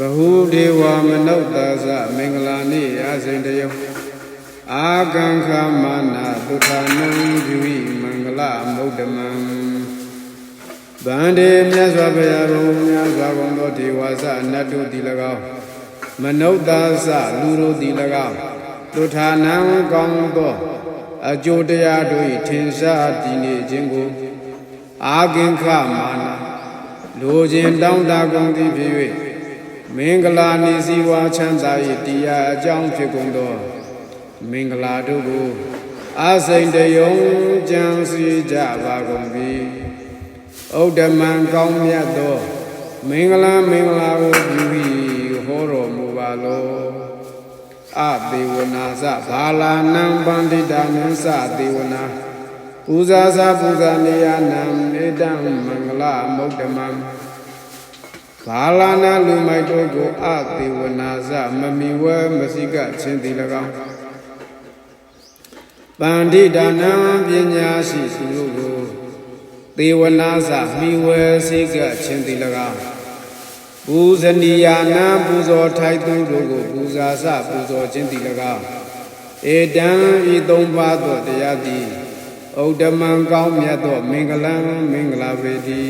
ဘဟုဒေဝမနုဿာသမင်္ဂလာနေ့အစဉ်တယောအာကံခမာနာသုထာနံပြု၏မင်္ဂလမုဒ္ဓမံဗန္ဒေမြတ်စွာဘုရားဘုံမြတ်စွာဘုံသောဒေဝဇနတ်တို့သည်၎င်းမနုဿာသလူတို့သည်၎င်းသုထာနံကောင်းသောအကျိုးတရားတို့၏ထင်ရှားတည်နေခြင်းကိုအာကင်ခမာနာလိုခြင်းတောင်းတကုန်သည်ဖြစ်၍ မင်္ဂလာနေစီဝါချမ်းသာ၏တရားအကြောင်းဖြစ်ကုန်သောမင်္ဂလာတို့ကိုအာစိန်တယုံကြံစီကြပါကုန်ပြီဩဒ္ဓမံကောင်းမြတ်သော မင်္ဂလာမင်္ဂလာကိုပြု၏ဟောတော်မူပါလောအသေဝနာသဘာလာနံပန္တိတာနံသသေဝနာပူဇာစာပူဇာနေယနံဧတံမင်္ဂလမုဒ္ဓမံ ဘာလာနာလူမိုက်တို့ကိုအသေဝနာသမမီဝဲမစိကချင်းတိ၎င်းပန္တိတာနံပညာရှိသူတို့ကိုသေဝနာသမိဝဲစိကချင်းတိ၎င်းပူဇနီယာနာပူဇော်ထိုက်သူတို့ကိုပူဇာစပူဇော်ခြင်းတိ၎င်းဧတံဤသုံးပါးသောတရားသည်ဩဒ္ဓမံကောင်းမြတ်သောမင်္ဂလံမင်္ဂလာပေတိ